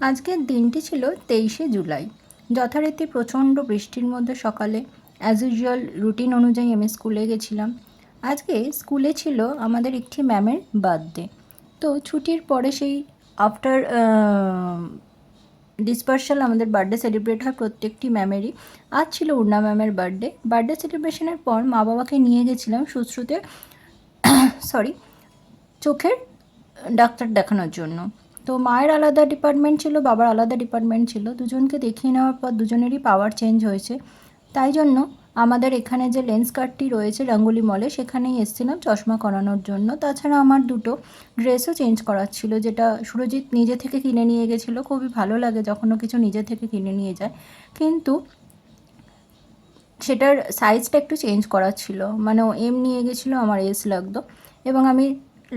আজকের দিনটি ছিল তেইশে জুলাই। যথারীতি প্রচণ্ড বৃষ্টির মধ্যে সকালে অ্যাজ ইউজুয়াল রুটিন অনুযায়ী আমি স্কুলে গেছিলাম। আজকে স্কুলে ছিল আমাদের একটি ম্যামের বার্থডে তো ছুটির পরে সেই আফটার ডিসপার্সাল আমাদের বার্থডে সেলিব্রেট হয় প্রত্যেকটি ম্যামেরই। আজ ছিল উর্না ম্যামের বার্থডে বার্থডে সেলিব্রেশনের পর মা বাবাকে নিয়ে গেছিলাম সুশ্রুতে সরি চোখের ডাক্তার দেখানোর জন্য। তো মায়ের আলাদা ডিপার্টমেন্ট ছিল, বাবার আলাদা ডিপার্টমেন্ট ছিল। দুজনকে দেখিয়ে নেওয়ার পর দুজনেরই পাওয়ার চেঞ্জ হয়েছে। তাই জন্য আমাদের এখানে যে লেন্স কার্ডটি রয়েছে রঙ্গুলি মলে সেখানেই এসেছিলাম চশমা করানোর জন্য। তাছাড়া আমার দুটো ড্রেসও চেঞ্জ করার ছিল, যেটা সুরজিৎ নিজে থেকে কিনে নিয়ে গেছিল। খুবই ভালো লাগে যখনও কিছু নিজে থেকে কিনে নিয়ে যায়। কিন্তু সেটার সাইজটা একটু চেঞ্জ করার ছিল। মানে ও এম নিয়ে গেছিল, আমার এস লাগতো। এবং আমি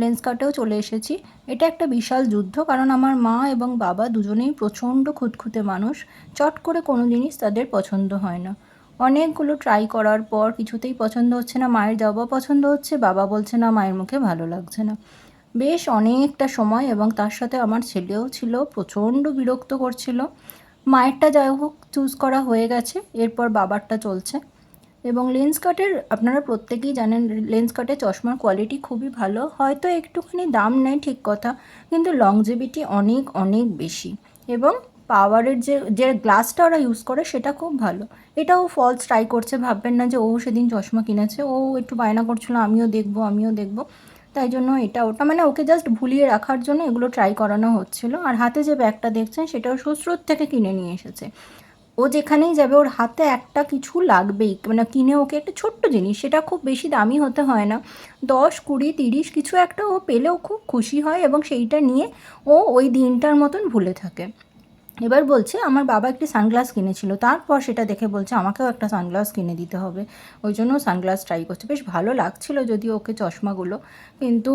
লেন্স কাটেও চলে এসেছি। এটা একটা বিশাল যুদ্ধ, কারণ আমার মা এবং বাবা দুজনেই প্রচণ্ড খুঁতখুঁতে মানুষ। চট করে কোনো জিনিস তাদের পছন্দ হয় না। অনেকগুলো ট্রাই করার পর কিছুতেই পছন্দ হচ্ছে না, মায়ের যাওয়া পছন্দ হচ্ছে, বাবা বলছে, না, মায়ের মুখে ভালো লাগছে না। বেশ অনেকটা সময় এবং তার সাথে আমার ছেলেও ছিল, প্রচণ্ড বিরক্ত করছিল। মায়েরটা যাই হোক চুজ করা হয়ে গেছে, এরপর বাবারটা চলছে। এবং লেন্স কাটের, আপনারা প্রত্যেকেই জানেন, লেন্স কাটের চশমার কোয়ালিটি খুবই ভালো। হয়তো একটুখানি দাম নেয়, ঠিক কথা, কিন্তু লংজিভিটি অনেক অনেক বেশি। এবং পাওয়ারের যে যে গ্লাসটা ওরা ইউজ করে, সেটা খুব ভালো। এটাও ফলস ট্রাই করছে, ভাববেন না যে, ও সেদিন চশমা কিনেছে, ও একটু বায়না করছিল, আমিও দেখব আমিও দেখব। তাই জন্য এটা ওটা মানে ওকে জাস্ট ভুলিয়ে রাখার জন্য এগুলো ট্রাই করানো হচ্ছিল। আর হাতে যে ব্যাগটা দেখছেন, সেটাও শ্বশুর থেকে কিনে নিয়ে এসেছে। ও যেখানেই যাবে, ওর হাতে একটা কিছু লাগবেই। মানে কিনে ওকে একটা ছোট্ট জিনিস, সেটা খুব বেশি দামি হতে হয় না। দশ, কুড়ি, তিরিশ কিছু একটা ও পেলেও খুব খুশি হয় এবং সেইটা নিয়ে ও ওই দিনটার মতন ভুলে থাকে। এবার বলছে, আমার বাবা একটি সানগ্লাস কিনেছিল। তারপর সেটা দেখে বলছে, আমাকেও একটা সানগ্লাস কিনে দিতে হবে। ওই জন্য সানগ্লাস ট্রাই করছে। বেশ ভালো লাগছিল যদিও ওকে চশমাগুলো। কিন্তু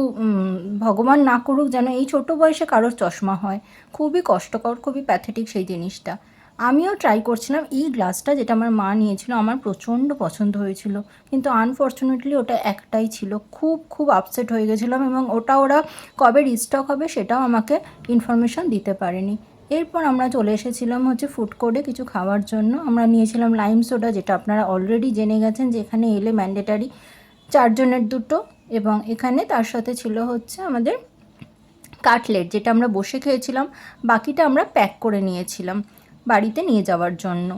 ভগবান না করুক যেন এই ছোট বয়সে কারোর চশমা হয়। খুবই কষ্টকর, খুবই প্যাথেটিক সেই জিনিসটা। আমিও ট্রাই করছিলাম। এই গ্লাসটা যেটা আমার মা নিয়েছিল, আমার প্রচণ্ড পছন্দ হয়েছিল। কিন্তু আনফর্চুনেটলি ওটা একটাই ছিল। খুব খুব আপসেট হয়ে গেছিলাম এবং ওটা ওরা কবে রিস্টক হবে সেটাও আমাকে ইনফরমেশন দিতে পারেনি। এরপর আমরা চলে এসেছিলাম হচ্ছে ফুড কোর্টে কিছু খাওয়ার জন্য। আমরা নিয়েছিলাম লাইম সোডা যেটা আপনারা অলরেডি জেনে গেছেন যে এখানে এলে ম্যান্ডেটারি চারজনের দুটো এবং এখানে তার সাথে ছিল হচ্ছে আমাদের কাটলেট যেটা আমরা বসে খেয়েছিলাম। বাকিটা আমরা প্যাক করে নিয়েছিলাম। বাড়িতে নিয়ে যাওয়ার জন্য।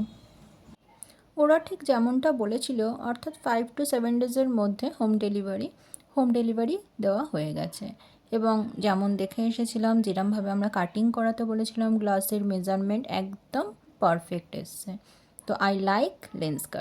ওরা ঠিক যেমনটা বলেছিল, অর্থাৎ ফাইভ টু সেভেন ডেজের মধ্যে হোম ডেলিভারি হোম ডেলিভারি দেওয়া হয়ে গেছে। এবং যেমন দেখে এসেছিলাম, যেরমভাবে আমরা কাটিং করাতে বলেছিলাম গ্লাসের মেজারমেন্ট একদম পারফেক্ট এসছে। তো আই লাইক লেন্স কাট